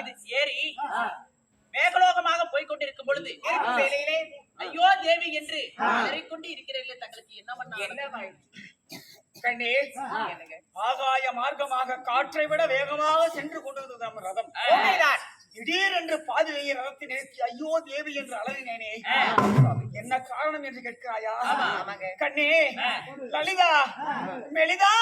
இது ஏறி மேகலோகமாக போய்க் கொண்டிருக்கும் பொழுது ஐயோ தேவி என்று கொண்டு இருக்கிறீர்களே தங்களுக்கு என்ன பண்ண? கண்ணே? ஆகாய மார்க்கமாக காற்றை விட வேகமாக சென்று கொண்டிருந்தது நம்ம ரதம். திடீரென்று பாதிலேயே ரதத்தை நிறுத்தி ஐயோ தேவி என்று அழகினேனே என்ன காரணம் என்று கேட்கிறாயா? கண்ணே லலிதா மெலிதா!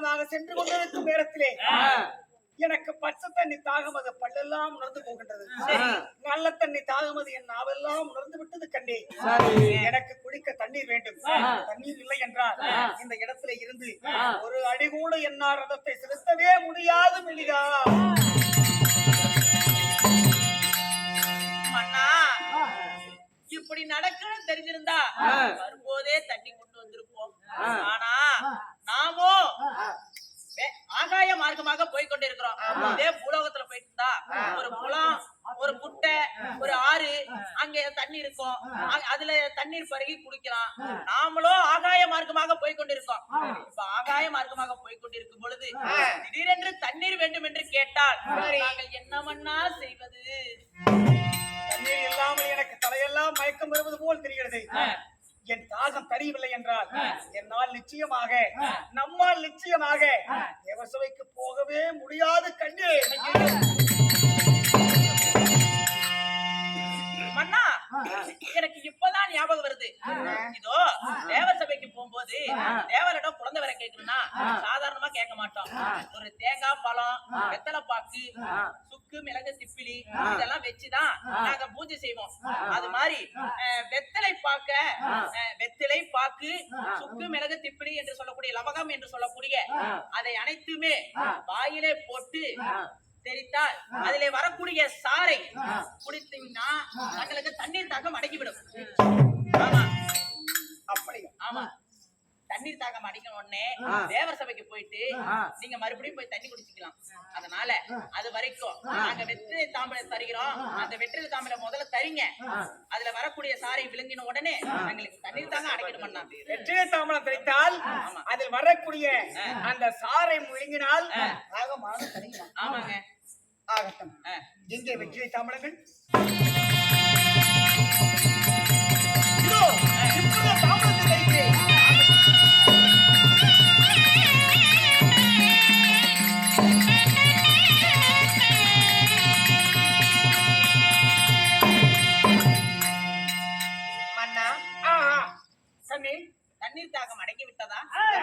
மார்க்கமாக சென்று கொண்டிருக்கும் நேரத்திலே எனக்கு பச்சை தண்ணி தாகமது பல்லெல்லாம் உணர்ந்து போகின்றது. நல்ல தண்ணி தாகமது என் நாவெல்லாம் உணர்ந்து விட்டது கண்ணே எனக்கு குடிக்க தண்ணீர் வேண்டும். தண்ணீர் இல்லை என்றால் இந்த இடத்துல இருந்து ஒரு அடி கூட என்னால் ரதத்தை செலுத்தவே முடியாது மெலிதா இப்படி நடக்கணும் தெரிஞ்சிருந்தா வரும்போதே தண்ணி கொண்டு வந்திருப்போம். ஆனா மார்க்கமாக போய் கொண்டிருக்கிறோம் இதே பூலோகத்துல போயிட்டு இருந்தா ஒரு குளம் ஒரு குட்டை ஒரு ஆறு அங்க தண்ணி இருக்கும். அதுல தண்ணீர் பருகி குடிக்கலாம். நாமளும் ஆகாய மார்க்கமாக போய் கொண்டிருக்கோம் இப்ப ஆகாய மார்க்கமாக போய் கொண்டிருக்கும் பொழுது திடீரென்று தண்ணீர் வேண்டும் என்று கேட்டால் நாங்கள் என்னவண்ணா செய்வது? தண்ணீர் இல்லாமல் எனக்கு தலையெல்லாம் மயக்கம் வருவது போல் தெரிகிறது. என் தாகம் தெரியவில்லை என்றால் என்னால் நிச்சயமாக நம்மால் நிச்சயமாக தேவசபைக்கு போகவே முடியாது கண்ணே. ஒரு தேங்காய் பழம் வெத்தலை பாக்கு சுக்கு மிளகு திப்பிலி இதெல்லாம் வச்சுதான் நாங்க பூஜை செய்வோம். அது மாதிரி வெத்தலை பாக்க வெத்திலை பாக்கு சுக்கு மிளகு திப்பிலி என்று சொல்லக்கூடிய லவகம் என்று சொல்லக்கூடிய அதை அனைத்துமே வாயிலே போட்டு தெரித்தால் அதிலே வரக்கூடிய சாறை குடித்தீங்கன்னா தங்களுக்கு தண்ணீர் ஆமா அப்படி ஆமா. தண்ணீர் தாகம் அடிக்கணும் உடனே தேவர் சபைக்கு போயிட்டு நீங்க மறுபடியும் போய் தண்ணி குடிச்சுக்கலாம். அதனால அது வரைக்கும் நாங்க வெற்றிலை தாம்பரம் தருகிறோம். அந்த வெற்றிலை தாம்பரம் முதல்ல தரிங்க. அதுல வரக்கூடிய சாறை விழுங்கின உடனே எங்களுக்கு தண்ணீர் தாகம் அடைக்கணும்னா வெற்றிலை தாமரம் தெரித்தால் அதில் வரக்கூடிய அந்த சாறை முழுங்கினால் தருகிறான் ஆமாங்க. ஆகட்டும். எங்கே வெற்றிலை தாமரங்கள் இதோ, தருகிறேன்.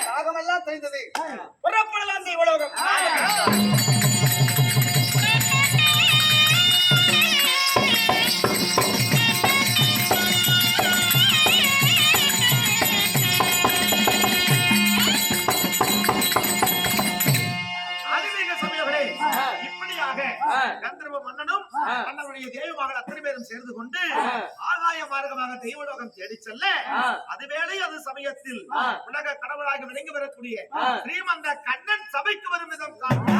தாகமெல்லாம் தெரிந்தது புறப்படலாம் இந்த உலகம். அவருடைய தேவ மகள் அத்தனை பேரும் சேர்ந்து கொண்டு ஆகாய மார்க்கமாக தெய்வலோகம் தேடி செல்ல அதுவேளை அது சமயத்தில். உலக கடவுளாக விளங்கி வரக்கூடிய ஸ்ரீமந்த கண்ணன் சபைக்கு வரும் விதம் காண்க